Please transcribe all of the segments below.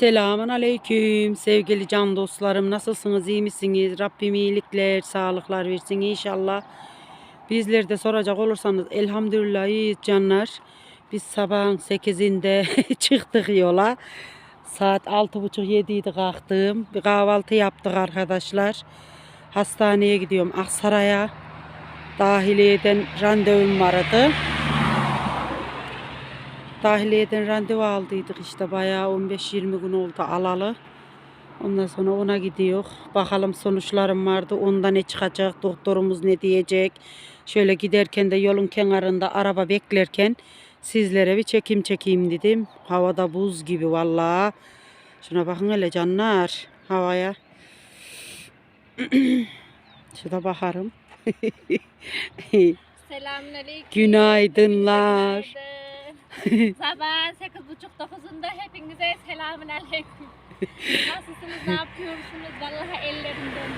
Selamun aleyküm sevgili can dostlarım. Nasılsınız? iyi misiniz? Rabbim iyilikler, sağlıklar versin inşallah. Bizler de soracak olursanız elhamdülillah iyiyiz canlar. Biz sabahın 8'inde çıktık yola. Saat 6.30-7 idi kalktım. Bir kahvaltı yaptık arkadaşlar. Hastaneye gidiyorum Aksaray'a. Dahiliyeden randevum vardı. Dahiliyeden randevu aldıydık işte bayağı 15-20 gün oldu alalı. Ondan sonra ona gidiyor. Bakalım sonuçlarım vardı. Onda ne çıkacak? Doktorumuz ne diyecek? Şöyle giderken de yolun kenarında araba beklerken sizlere bir çekim çekeyim dedim. Havada buz gibi vallahi. Şuna bakın hele canlar havaya. Şurada bakarım. Selamünaleyküm. Günaydınlar. Günaydın. Sabahın sekiz buçuk dokuzunda hepinize selamünaleyküm. Nasılsınız, ne yapıyorsunuz? Vallahi ellerimden.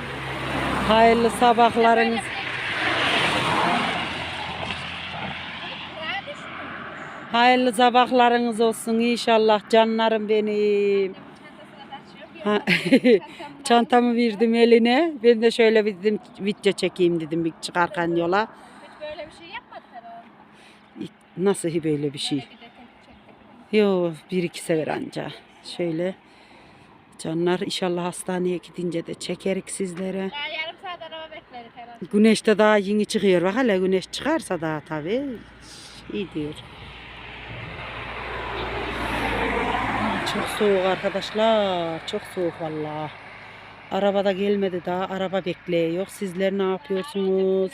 Hayırlı sabahlarınız. Hayırlı sabahlarınız olsun inşallah canlarım benim. Ha, Çantamı verdim eline. Ben de şöyle bir dedim video çekeyim dedim bir çıkarken yola. Hiç böyle bir şey. Nasıl böyle bir şey? Yo bir iki sefer anca. Şöyle canlar inşallah hastaneye gidince de çekerik sizlere. Yarım saat araba bekleriz herhalde. Güneş de daha yeni çıkıyor. Bak hele güneş çıkarsa daha tabii iyi diyor. Çok soğuk arkadaşlar. Çok soğuk vallahi. Arabada gelmedi daha. Araba bekliyor. Sizler ne yapıyorsunuz?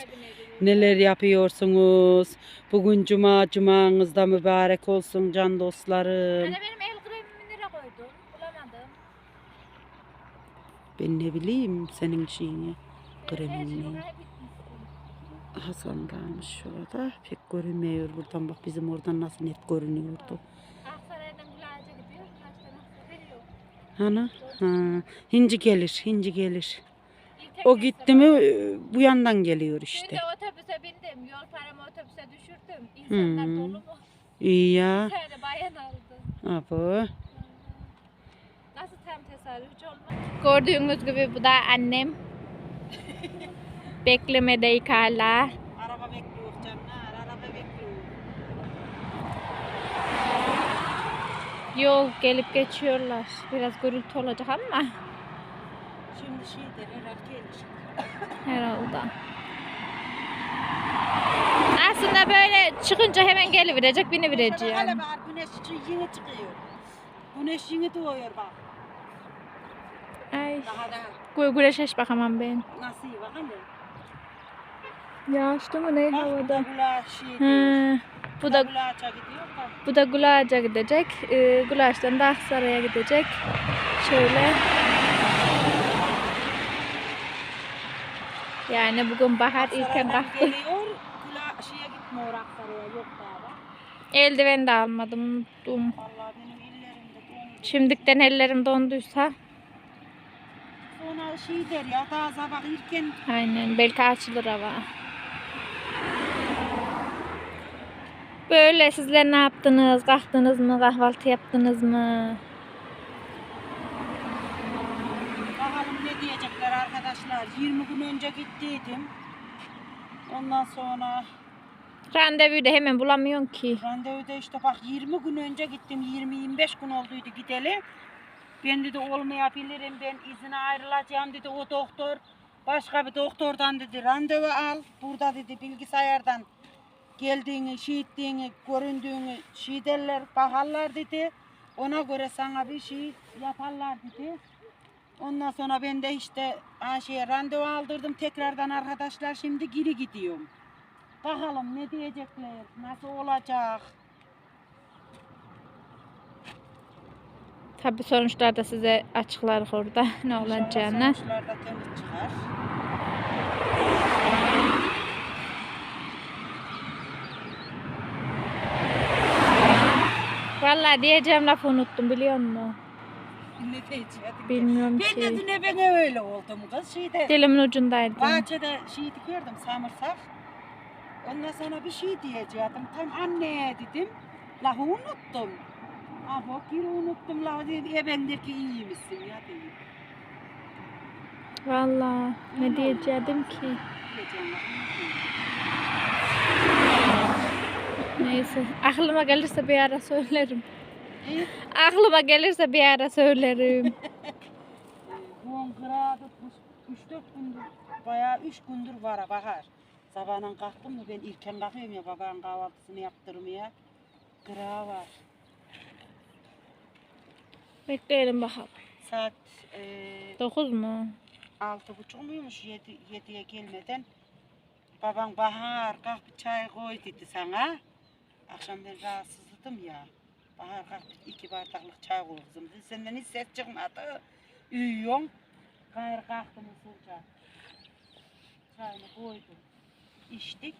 Neler yapıyorsunuz? Bugün cuma, cumanız da mübarek olsun can dostlarım. Anne benim el kremimi nereye koydun? Bulamadım. Ben ne bileyim senin şeyini. Kremini. Hasan kalmış şurada. Pek görünmüyor buradan. Bak bizim oradan nasıl net görünüyordu. Aksaray'dan Gülağaç'a gidiyor. Hani? Ha, hinci gelir, hinci gelir. O gitti mi e, bu yandan geliyor işte. Şimdi otobüse bindim. Yol paramı otobüse düşürdüm. İnsanlar Hmm. dolu mu? İyi ya. Bir tane bayan aldı. Abo. Nasıl tam tesadüf hiç olmadı. Gördüğünüz gibi bu da annem. Beklemedeyiz hala. Araba bekliyor canlar, araba bekliyor. Yol gelip geçiyorlar. Biraz gürültü olacak ama Şimdi şey der, herhalde gelir. herhalde. Aslında böyle çıkınca hemen geliverecek, Hala vereceğim. bak güneş yeni çıkıyor. Güneş yeni doğuyor bak. Ay, Daha da gü- güneşe hiç bakamam ben. nasıl iyi bak hele. Yağışlı mı ne Bak bu da gula şey bu da Gulaça gidiyor da. bu da Gulaç'a gidecek. Ee, Gulaş'tan da Aksaray'a gidecek. Şöyle. Yani bugün bahar ilken kalktı. Şeye gitmiyor Aksaray'a yok daha. Eldiven de almadım. Unuttum. Vallahi benim ellerimde dondu. Şimdikten ellerim donduysa Sonra şey der ya daha sabah erken aynen belki açılır hava. Böyle sizler ne yaptınız? Kalktınız mı? Kahvaltı yaptınız mı? bakalım ne diyecekler arkadaşlar. 20 gün önce gittiydim. Ondan sonra Randevuyu da hemen bulamıyorsun ki. randevuda işte bak 20 gün önce gittim. 20-25 gün olduydu gideli. Ben dedi olmayabilirim. Ben izine ayrılacağım dedi o doktor. Başka bir doktordan dedi randevu al. Burada dedi bilgisayardan geldiğini, şey ettiğini, göründüğünü şey derler, bakarlar dedi. Ona göre sana bir şey yaparlar dedi. Ondan sonra ben de işte ha, şeye randevu aldırdım tekrardan arkadaşlar şimdi geri gidiyorum. Bakalım ne diyecekler, nasıl olacak. Tabi sonuçlar da size açıklar orada ne olacağını. Sonuçlar da temiz çıkar. Vallahi diyeceğim lafı unuttum biliyor musun? Ne diyeceğim? Bilmiyorum Ben de ki. dün ben öyle oldum kız şeyde. Dilimin ucundaydı. Bahçede şey dikiyordum samırsak. Ondan sonra bir şey diyecektim. Tam anne dedim. Lafı unuttum. Ah bak yine unuttum la. E ben der ki iyi misin ya değil. Vallahi ne diyecektim ki? Diyeceğim. Neyse. Aklıma gelirse bir ara söylerim. E, Aklıma gelirse bir ara söylerim. Bu on kırağı tutmuş. Üç dört gündür. Bayağı üç gündür var ha bahar. Sabahdan kalktım mı ben ilken kalkıyorum ya babanın kahvaltısını yaptırmaya. Kırağı var. Bekleyelim bakalım. Saat eee 9 mu? altı buçuk muymuş yedi, yediye gelmeden. Babam Bahar kalk bir çay koy dedi sana. Akşam ben rahatsızladım ya. Bahar kalk iki bardaklık çay koy kızım. Senden hiç ses çıkmadı. Uyuyorsun. Gayrı kalktım ısırca. Çayını koydum. İçtik.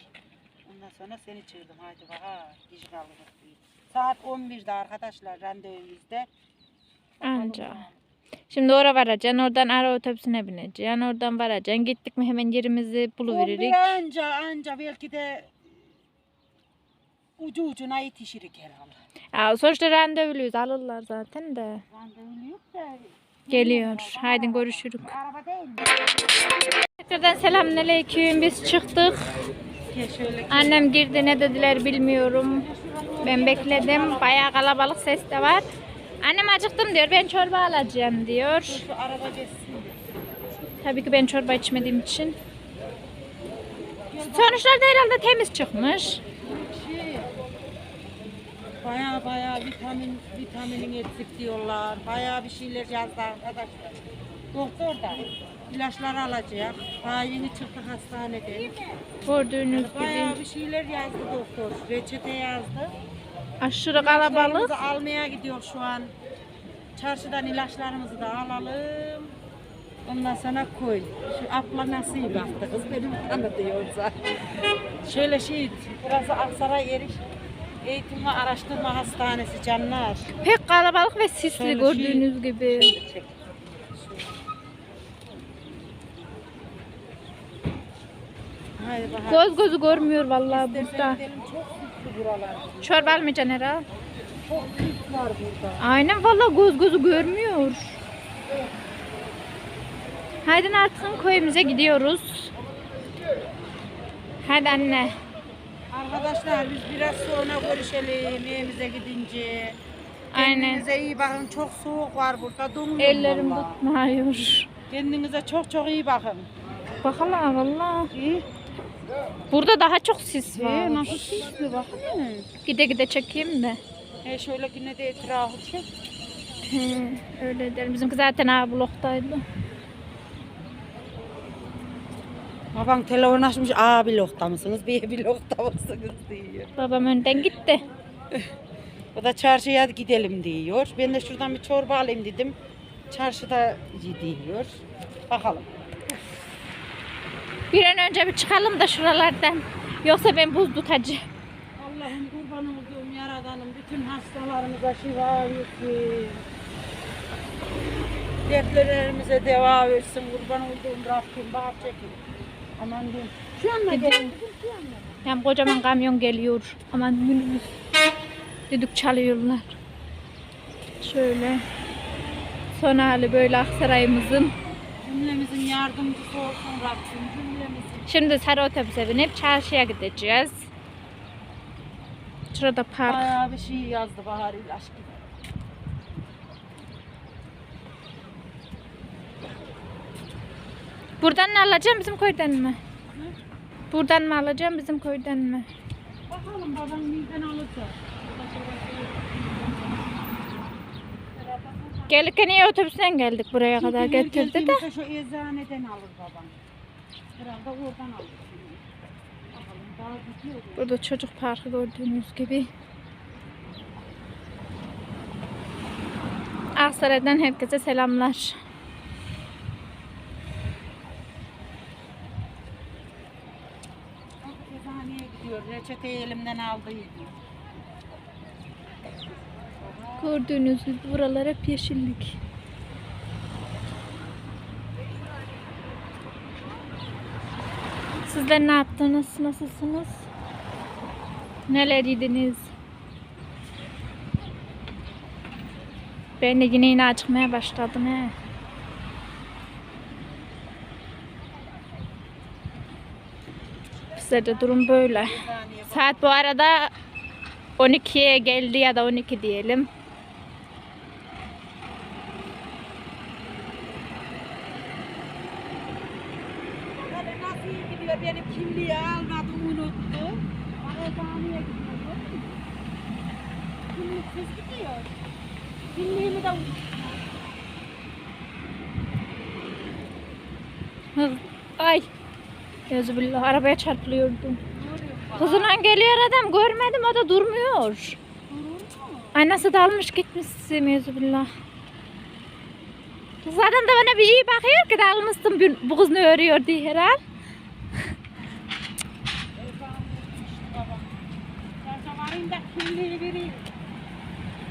Ondan sonra seni çığırdım. Haydi Bahar. Kaldık diye. Saat 11'de arkadaşlar randevumuzda. Anca. Şimdi oraya varacaksın, oradan ara otobüsüne bineceksin, oradan varacaksın. Gittik mi hemen yerimizi buluveririk. 11 anca anca belki de ucu ucuna yetişirik herhalde. Ya, sonuçta randevuluyuz, alırlar zaten de. Randevu yok da. Geliyor. Haydi görüşürük. Araba değil mi? Tekrardan selamünaleyküm. Biz çıktık. Annem girdi ne dediler bilmiyorum. Ben bekledim. Bayağı kalabalık ses de var. Annem acıktım diyor. Ben çorba alacağım diyor. Tabii ki ben çorba içmediğim için. Sonuçlarda herhalde temiz çıkmış. Baya baya vitamin vitaminin eksik diyorlar. Baya bir şeyler yazdı arkadaşlar. Doktor da ilaçlar alacak. Daha yeni çıktı hastaneden. Gördüğünüz Baya gibi bir şeyler yazdı doktor. Reçete yazdı. aşırı kalabalık. İlaçlarımızı almaya gidiyor şu an. Çarşıdan ilaçlarımızı da alalım. Ondan sonra koy. Şu abla nasıl yaptı kız benim tanıdıyorsa. Şöyle şey, burası Aksaray Eriş Eğitim ve Araştırma Hastanesi canlar. Pek kalabalık ve sisli Şöyle gördüğünüz gibi. Çek. Haydi bakalım. Göz gözü görmüyor vallahi burada. İstersen gidelim çok süslü buralar. Çorba almayacaksın herhalde. Çok süs var burada. Aynen vallahi göz gözü görmüyor. Haydi artık köyümüze gidiyoruz. Hadi anne. Arkadaşlar biz biraz sonra görüşelim evimize gidince. Aynen. Kendinize iyi bakın. Çok soğuk var burada. Donuyorum Ellerim vallahi. tutmuyor. Kendinize çok çok iyi bakın. Bakalım vallahi. İyi. Burada daha çok sis var. Ee, nasıl sisli bakın. Gide gide çekeyim de. He şöyle yine de etrafı çek. He, öyle derim. Bizimki zaten A bloktaydı. Babam telefon açmış. Aa bir lokta mısınız? Bir bir lokta mısınız diyor. Babam önden gitti. O da çarşıya gidelim diyor. Ben de şuradan bir çorba alayım dedim. Çarşıda diyor. Bakalım. Bir an önce bir çıkalım da şuralardan. Yoksa ben buz tutacağım. Allah'ım kurban olduğum yaradanım bütün hastalarımıza şifa versin. Dertlerimize deva versin. Kurban olduğum Rabbim bak çekin. Aman diyeyim. Şu anda gelin. Şu anda. Hem kocaman kamyon geliyor. Aman minibüs. Düdük çalıyorlar. Şöyle. Son hali böyle Aksaray'ımızın. Cümlemizin yardımcısı olsun Rabbim. Cümlemizin. Şimdi sarı otobüse binip çarşıya gideceğiz. Şurada park. Bayağı bir şey yazdı Bahar ilaç gibi. Buradan mı alacağım bizim köyden mi? Buradan mı alacağım bizim köyden mi? Bakalım babam birden alırsa. Gelirken iyi otobüsten geldik buraya kadar Çünkü her getirdi de. Şu eczaneden alır babam. Herhalde oradan alır. Bakalım. Burada çocuk parkı gördüğünüz gibi. Aksaray'dan herkese selamlar. Bak, Eczaneye Reçeteyi elimden aldı yedi. Gördüğünüz gibi buralar hep yeşillik. Sizler ne yaptınız? Nasılsınız? Neler yediniz? Ben de yine yine acıkmaya başladım he. Bizde de durum böyle. Saat bu arada 12'ye geldi ya da 12 diyelim. Benim kimliği. Kimliksiz gidiyor. Kimliğimi de. Ay. Yazıbillah arabaya çarpılıyordum. Hızına geliyor adam görmedim o da durmuyor. Ay nasıl dalmış gitmişsin Yazıbillah. Kız adam da bana bir iyi bakıyor ki dalmışsın bu- kız ne örüyor diye herhal.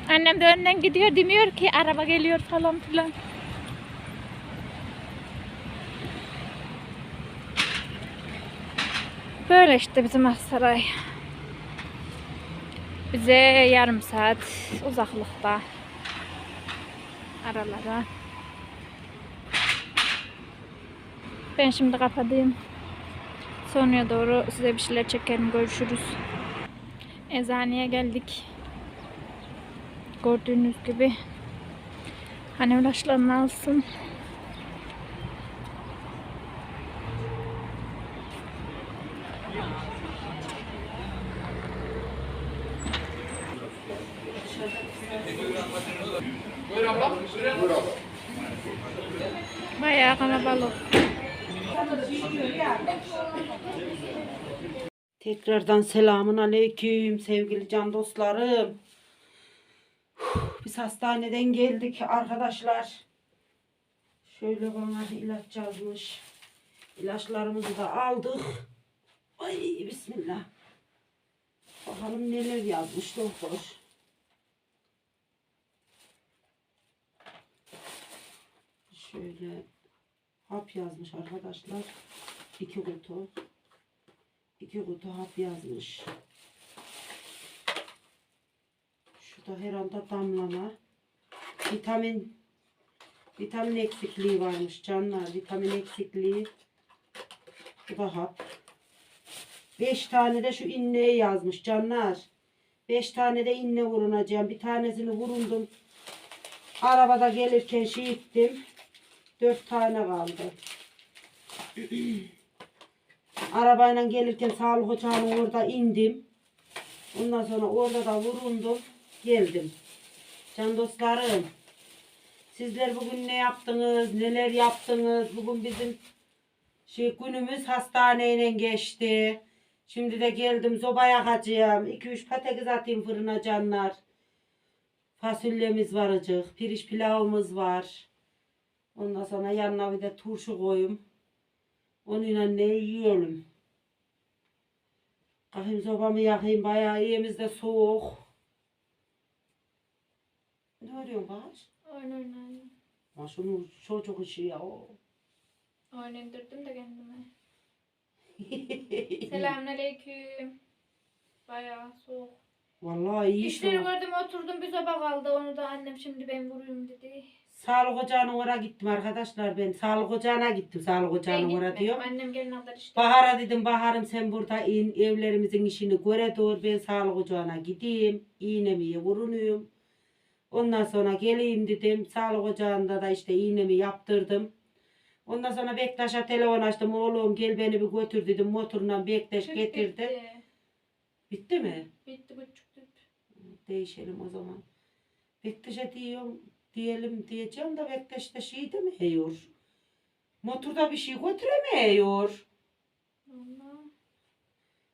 Annem de önden gidiyor demiyor ki araba geliyor falan filan. Böyle işte bizim Aksaray. Bize yarım saat uzaklıkta. Aralara. Ben şimdi kapatayım. Sonraya doğru size bir şeyler çekerim. Görüşürüz. Eczaneye geldik. Gördüğünüz gibi hani ilaçlarını alsın. Bayağı kalabalık. Tekrardan selamun aleyküm sevgili can dostlarım. Biz hastaneden geldik arkadaşlar. Şöyle bana ilaç yazmış. İlaçlarımızı da aldık. Ay bismillah. Bakalım neler yazmış doktor. Şöyle hap yazmış arkadaşlar. İki kutu. İki kutu hap yazmış. Şu da herhalde damlama. Vitamin vitamin eksikliği varmış canlar. Vitamin eksikliği. Bu da hap. Beş tane de şu iğneye yazmış canlar. Beş tane de iğne vurunacağım. Bir tanesini vurundum. Arabada gelirken şey ettim. Dört tane kaldı. Arabayla gelirken sağlık ocağının orada indim. Ondan sonra orada da vurundum. Geldim. Can dostlarım. Sizler bugün ne yaptınız? Neler yaptınız? Bugün bizim şey günümüz hastaneyle geçti. Şimdi de geldim zoba yakacağım. 2-3 patates atayım fırına canlar. Fasulyemiz var acık. Pirinç pilavımız var. Ondan sonra yanına bir de turşu koyayım. Onunla ne yiyelim. Kalkayım sobamı yakayım. Bayağı iyimiz de soğuk. Ne arıyorsun Bahar? Oyun oynayın. Ha şunu çocuk işi ya o. Oyun indirdim de kendime. Selamünaleyküm. Bayağı soğuk. Vallahi iyi İşleri soğuk. gördüm oturdum bir soba kaldı onu da annem şimdi ben vurayım dedi. Sağlık ocağına oraya gittim arkadaşlar ben. Sağlık ocağına gittim sağlık ocağına oraya diyor. Annem gelin kadar işte. Bahar'a dedim Bahar'ım sen burada in evlerimizin işini göre dur ben sağlık ocağına gideyim iğnemi vurunuyum. Ondan sonra geleyim dedim sağlık ocağında da işte iğnemi yaptırdım. Ondan sonra Bektaş'a telefon açtım oğlum gel beni bir götür dedim motorla Bektaş Tüp getirdi. Bitti. Bitti mi? Bitti buçuk tüp. Değişelim o zaman. Bektaş'a diyorum diyelim diyeceğim da şey demiyor. Motorda bir şey götüremiyor. Allah.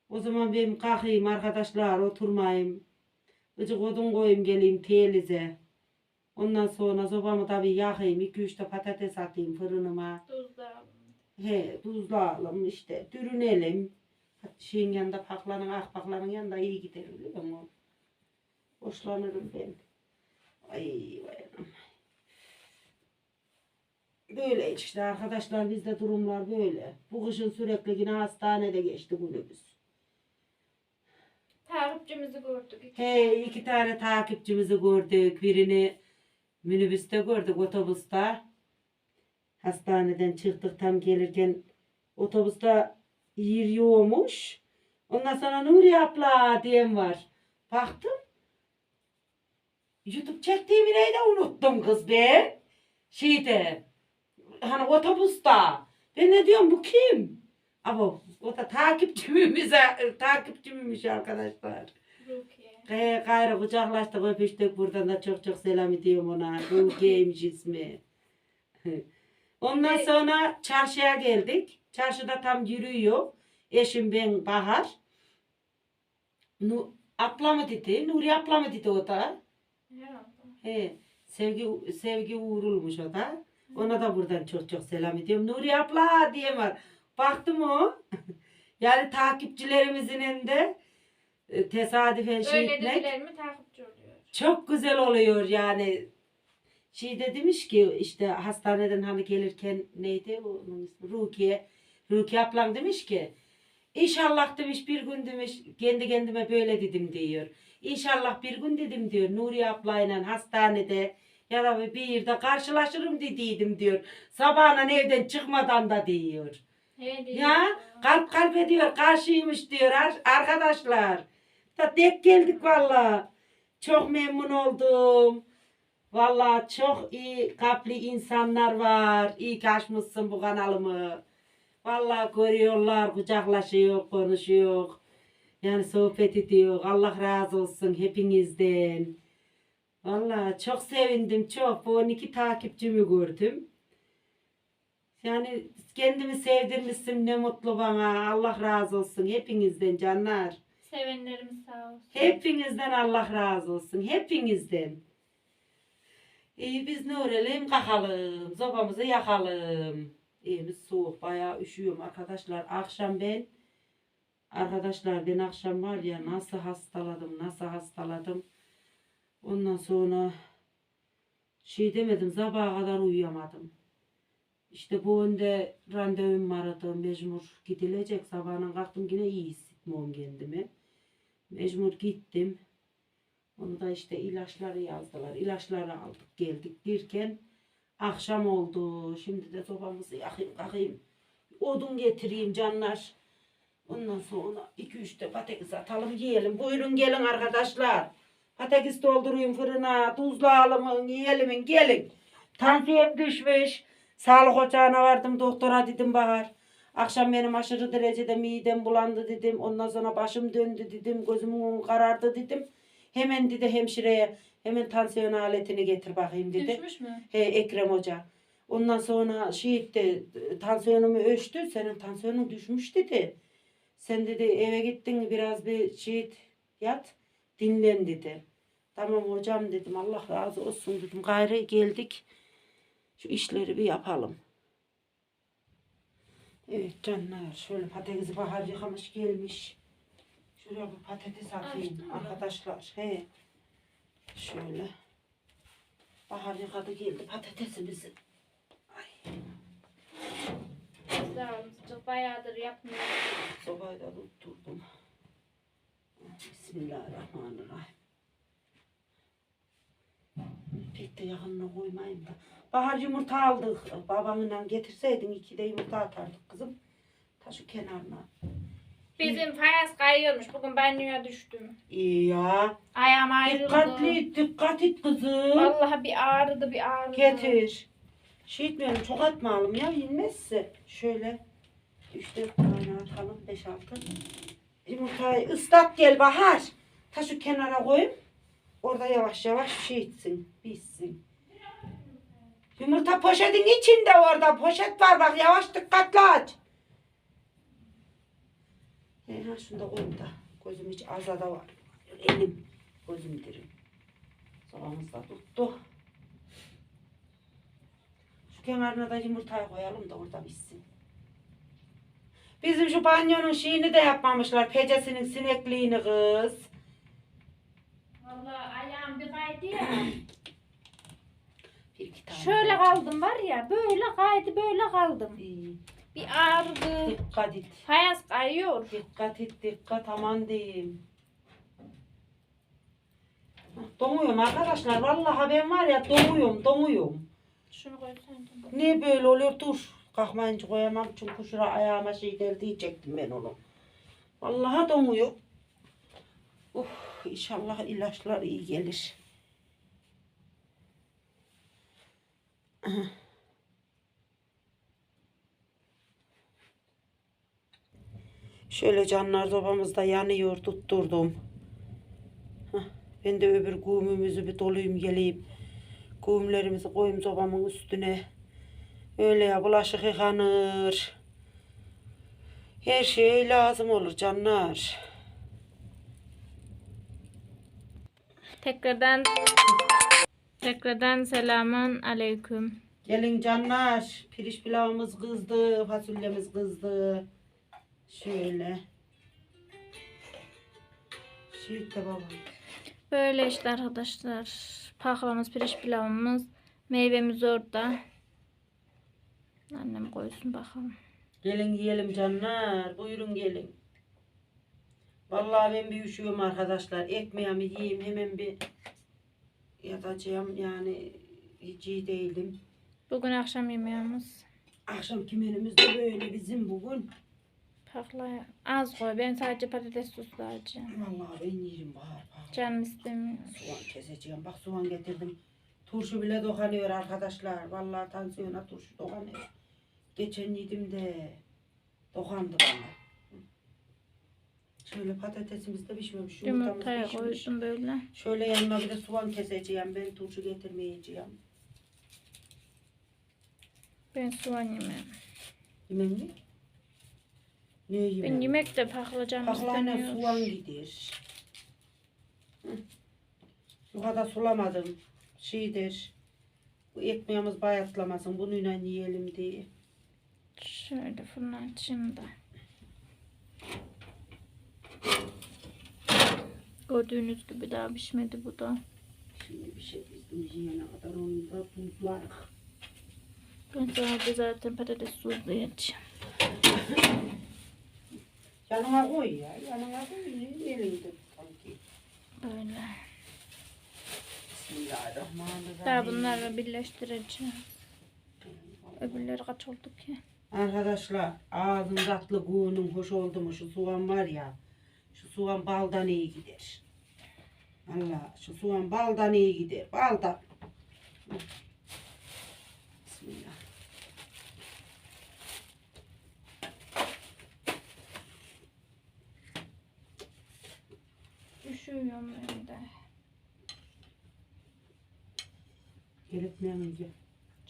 O zaman ben kalkayım arkadaşlar oturmayayım. Gıcık odun koyayım geleyim teylize. Ondan sonra sobamı tabii yakayım. 2-3 de patates atayım fırınıma. Tuz da aldım. He tuzlayalım işte dürünelim. Şeyin yanında paklanın ah paklanın yanında iyi gider biliyor musun? Hoşlanırım ben. Ay vay. Böyle işte arkadaşlar bizde durumlar böyle. Bu kışın sürekli yine hastanede geçti günümüz. Takipçimizi gördük. iki He iki tane takipçimizi gördük. Birini Minibüste gördük otobüste. Hastaneden çıktık tam gelirken otobüste yer yoğmuş. Ondan sonra Nuri abla diyen var. Baktım. YouTube çektiğimi neydi unuttum kız ben. Şeyde. Hani otobüste. Ben ne diyorum bu kim? Ama o da takipçimiz, takipçimmiş arkadaşlar. Ee, gayrı kucaklaştık öpüştük buradan da çok çok selam ediyorum ona. Rukiye'ymiş ismi. Ondan sonra çarşıya geldik. Çarşıda tam yürüyor. Eşim ben Bahar. Nu, abla mı dedi? Nuri abla mı dedi o da? He, sevgi sevgi uğrulmuş o da. Ona da buradan çok çok selam ediyorum. Nuri abla diye var. Baktım o. yani takipçilerimizin elinde e, tesadüfen şey Öyle etmek dedilerimi takipçi oluyor. çok güzel oluyor yani. Şey de demiş ki işte hastaneden hani gelirken neydi onun ismi Rukiye. Rukiye ablam demiş ki İnşallah demiş bir gün demiş kendi kendime böyle dedim diyor. İnşallah bir gün dedim diyor Nuri ablayla hastanede ya da bir yerde karşılaşırım dediydim diyor. Sabahına evden çıkmadan da diyor. Diyor. Ya kalp kalp diyor karşıymış diyor ar- arkadaşlar. Da denk geldik valla. Çok memnun oldum. Valla çok iyi kalpli insanlar var. İyi ki açmışsın bu kanalımı. Valla görüyorlar, kucaklaşıyor, konuşuyor. Yani sohbet ediyor. Allah razı olsun hepinizden. Valla çok sevindim çok. Bu 12 takipçimi gördüm. Yani kendimi sevdirmişsin ne mutlu bana. Allah razı olsun hepinizden canlar. Sevenlerimiz sağ olsun. Hepinizden Allah razı olsun. Hepinizden. İyi biz ne örelim? Kalkalım. Sobamızı yakalım. Evimiz soğuk. Bayağı üşüyorum arkadaşlar. Akşam ben arkadaşlar ben akşam var ya nasıl hastaladım nasıl hastaladım. Ondan sonra şey demedim sabaha kadar uyuyamadım. İşte bu önde randevum vardı mecbur gidilecek. Sabahına kalktım yine iyi hissetmiyorum kendimi. Mecbur gittim. Onu da işte ilaçları yazdılar. İlaçları aldık geldik derken akşam oldu. Şimdi de sobamızı yakayım kalkayım. Odun getireyim canlar. Ondan sonra 2-3 de patates atalım yiyelim. Buyurun gelin arkadaşlar. Patates doldurayım fırına. Tuzlayalım yiyelim gelin. Tansiyon düşmüş. Sağlık ocağına vardım doktora dedim Bahar. Akşam benim aşırı derecede midem bulandı dedim. Ondan sonra başım döndü dedim. Gözüm karardı dedim. Hemen dedi hemşireye hemen tansiyon aletini getir bakayım dedi. Düşmüş mü? He, Ekrem Hoca. Ondan sonra şey etti, tansiyonumu ölçtü. Senin tansiyonun düşmüş dedi. Sen dedi eve gittin biraz bir şey yat dinlen dedi. Tamam hocam dedim Allah razı olsun dedim. Gayrı geldik. Şu işleri bir yapalım. Evet canlar şöyle patatesi bahar yıkamış gelmiş. Şuraya bir patates atayım arkadaşlar. He. Şöyle. Bahar yıkadı geldi patatesimizi. Ay. Sağ olun. Çok bayağıdır yapmıyorum. Sobayı da tutturdum. Bismillahirrahmanirrahim. Pek de yakınına koymayayım da. Bahar yumurta aldık. Babamla getirseydin iki de yumurta atardık kızım. Ta şu kenarına. Bizim fayans kayıyormuş. Bugün banyoya düştüm. İyi ya. Ayağım ayrıldı. Dikkatli, dikkat et kızım. Vallahi bir ağrıdı bir ağrıdı. Getir. Şey etmeyelim, çok atmayalım ya, inmezse. Şöyle, üç dört tane atalım, beş altı. Yumurtayı ıslat gel Bahar. Ta şu kenara koyayım. Orada yavaş yavaş şey etsin, bitsin. Yumurta poşetin içinde orada. Poşet var bak, yavaş dikkatli aç. E, ha şunu da koyayım da. Gözüm hiç azada var. Elim, gözüm dirim. Sobamız da tuttu. Şu kenarına da yumurtayı koyalım da orada bitsin. Bizim şu banyonun şeyini de yapmamışlar. Pecesinin sinekliğini kız. Vallahi ayağım bir kaydı ya. Bir iki tane. Şöyle kaldım var ya. Böyle kaydı böyle kaldım. İyi. Bir ağrıdı. Dikkat et. Fayans kayıyor. Dikkat et dikkat aman diyeyim. Donuyorum arkadaşlar. Vallahi ben var ya donuyorum, donuyorum. Şunu koysaydın. Niye böyle oluyor? Dur. Kalkmayınca koyamam çünkü şura ayağıma şey geldi diyecektim ben onu. Vallahi donuyor. Uf, inşallah ilaçlar iyi gelir. Şöyle canlar sobamızda yanıyor tutturdum. Ben de öbür kumumuzu bir dolayım geleyim. Kumlarımızı koyayım sobamın üstüne. Öyle ya bulaşık yıkanır. Her şey lazım olur canlar. Tekrardan tekrardan selamun aleyküm. Gelin canlar. Pirinç pilavımız kızdı. Fasulyemiz kızdı. Şöyle. Şöyle de babam. Böyle işte arkadaşlar. Paklamız, pirinç pilavımız, meyvemiz orada. Annem koysun bakalım. Gelin yiyelim canlar. Buyurun gelin. Vallahi ben bir üşüyorum arkadaşlar. Ekmeğimi yiyeyim hemen bir yatacağım yani hiç iyi değilim. Bugün akşam yemeğimiz. Akşam menümüz de böyle bizim bugün. Pakla az koy. Ben sadece patates soslu alacağım. Vallahi ben yerim bahar bahar. Canım istemiyor. Soğan keseceğim. Bak soğan getirdim. Turşu bile dokanıyor arkadaşlar. Vallahi tansiyona turşu dokanıyor. Geçen yedim de dokandı bana. Şöyle patatesimiz de pişmemiş. Yumurtaya koydum böyle. Şöyle yanına bir de soğan keseceğim. Ben turşu getirmeyeceğim. Ben soğan yemem. Yemen mi? Ne yemem? Ben yemek de pakla canım Paklayla istemiyor. soğan gider. Bu kadar sulamadım. Şeydir. Bu ekmeğimiz bayatlamasın. Bununla yiyelim diye. Şöyle fırını açayım da. Gördüğünüz gibi daha pişmedi bu da. Şimdi bir şey bizim yiyene kadar onu da tuzlar. Ben sonra da zaten patates soslu yiyeceğim. Yanına koy ya. Yanına koy. Elinde sanki. Böyle. Bismillahirrahmanirrahim. Daha bunları birleştireceğim. Öbürleri kaç oldu ki? Arkadaşlar ağzın tatlı kuğunun hoş oldu mu şu soğan var ya şu soğan baldan iyi gider. Allah şu soğan baldan iyi gider. Baldan. Hı. Bismillah. Üşüyorum ben de. Gerekmeyen önce.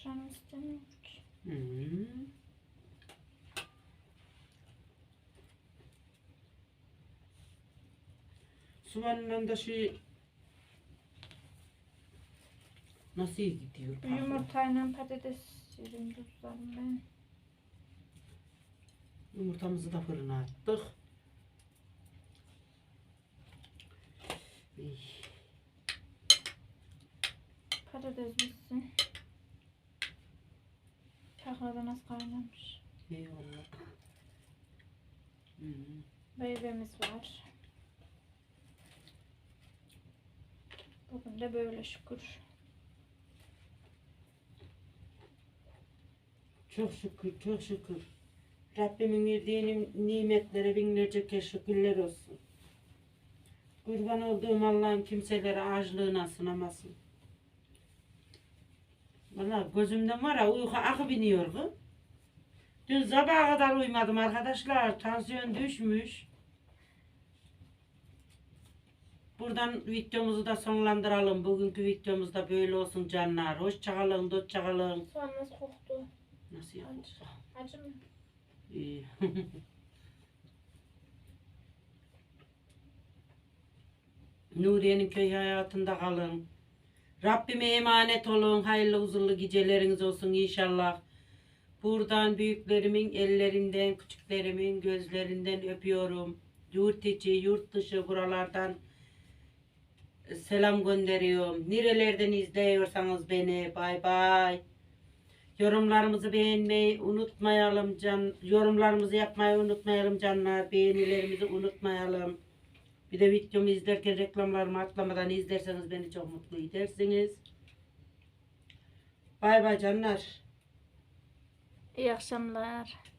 Canım istemiyor ki. Hı. Soğanla da şey nasıl iyi gidiyor? Bir Yumurtayla patates tuzlarım ben. Yumurtamızı da fırına attık. Patates bitsin. Pakladan az kaynamış. Eyvallah. Hı. Meyvemiz var. Bugün de böyle şükür. Çok şükür, çok şükür. Rabbimin verdiği nim- nimetlere binlerce şükürler olsun. Kurban olduğum Allah'ım kimselere açlığına sınamasın. Valla gözümden var ya uyku akı biniyor kız. Dün sabaha kadar uyumadım arkadaşlar. Tansiyon düşmüş. Buradan videomuzu da sonlandıralım. Bugünkü videomuz da böyle olsun canlar. Hoşçakalın, hoşçakalın. Soğan nasıl koktu? Nasıl yapmış? Acı mı? İyi. Nuriye'nin köy hayatında kalın. Rabbime emanet olun. Hayırlı huzurlu geceleriniz olsun inşallah. Buradan büyüklerimin ellerinden, küçüklerimin gözlerinden öpüyorum. Yurt içi, yurt dışı buralardan selam gönderiyorum. Nerelerden izliyorsanız beni. Bay bay. Yorumlarımızı beğenmeyi unutmayalım can. Yorumlarımızı yapmayı unutmayalım canlar. Beğenilerimizi unutmayalım. Bir de videomu izlerken reklamlarımı atlamadan izlerseniz beni çok mutlu edersiniz. Bay bay canlar. İyi akşamlar.